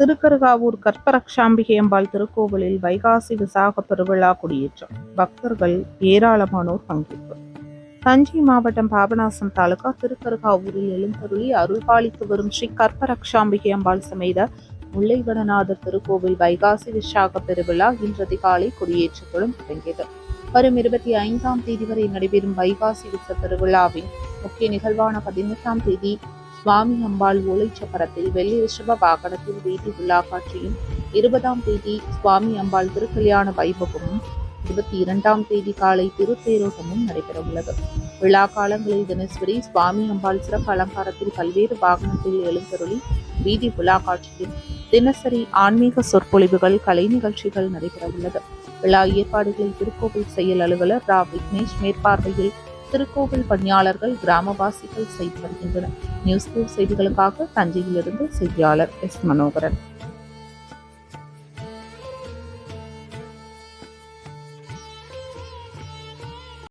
திருக்கருகாவூர் கற்பரக்ஷாம்பிகை அம்பாள் திருக்கோவிலில் வைகாசி விசாக பெருவிழா கொடியேற்றம். பக்தர்கள் ஏராளமானோர் பங்கேற்பு. தஞ்சை மாவட்டம் பாபநாசம் தாலுகா திருக்கருகாவூரில் எழுந்தருளி அருள்பாலித்து வரும் ஸ்ரீ கற்பரக்ஷாம்பிகை அம்பாள் சமேத முல்லைவனநாதர் திருக்கோவில் வைகாசி விசாக பெருவிழா இன்று காலை கொடியேற்றத்துடன் தொடங்கியது. வரும் இருபத்தி ஐந்தாம் தேதி வரை நடைபெறும் வைகாசி விச திருவிழாவின் முக்கிய நிகழ்வான பதினெட்டாம் தேதி சுவாமி அம்பாள் ஓலைச்சப்பரத்தில் வெள்ளி ரிஷப வாகனத்தில் வீதி உலா காட்சியும் இருபதாம் தேதி சுவாமி அம்பாள் திருக்கல்யாண வைபவமும் இருபத்தி இரண்டாம் தேதி காலை திருத்தேரோட்டமும் நடைபெறவுள்ளது. விழா காலங்களில் தினசரி சுவாமி அம்பாள் சிறப்பு அலங்காரத்தில் பல்வேறு வாகனத்தில் எழுந்தருளி வீதி விழா காட்சியும் தினசரி ஆன்மீக சொற்பொழிவுகள் கலை நிகழ்ச்சிகள் நடைபெறவுள்ளது. விழா ஏற்பாடுகளை திருக்கோவில் செயல் அலுவலர் ரா. விக்னேஷ் மேற்பார்வையில் திருக்கோவில் பணியாளர்கள் கிராமவாசிகள் செய்து வருகின்றனர். நியூஸ் செய்திகளுக்காக தஞ்சையிலிருந்து செய்தியாளர் எஸ். மனோகரன்.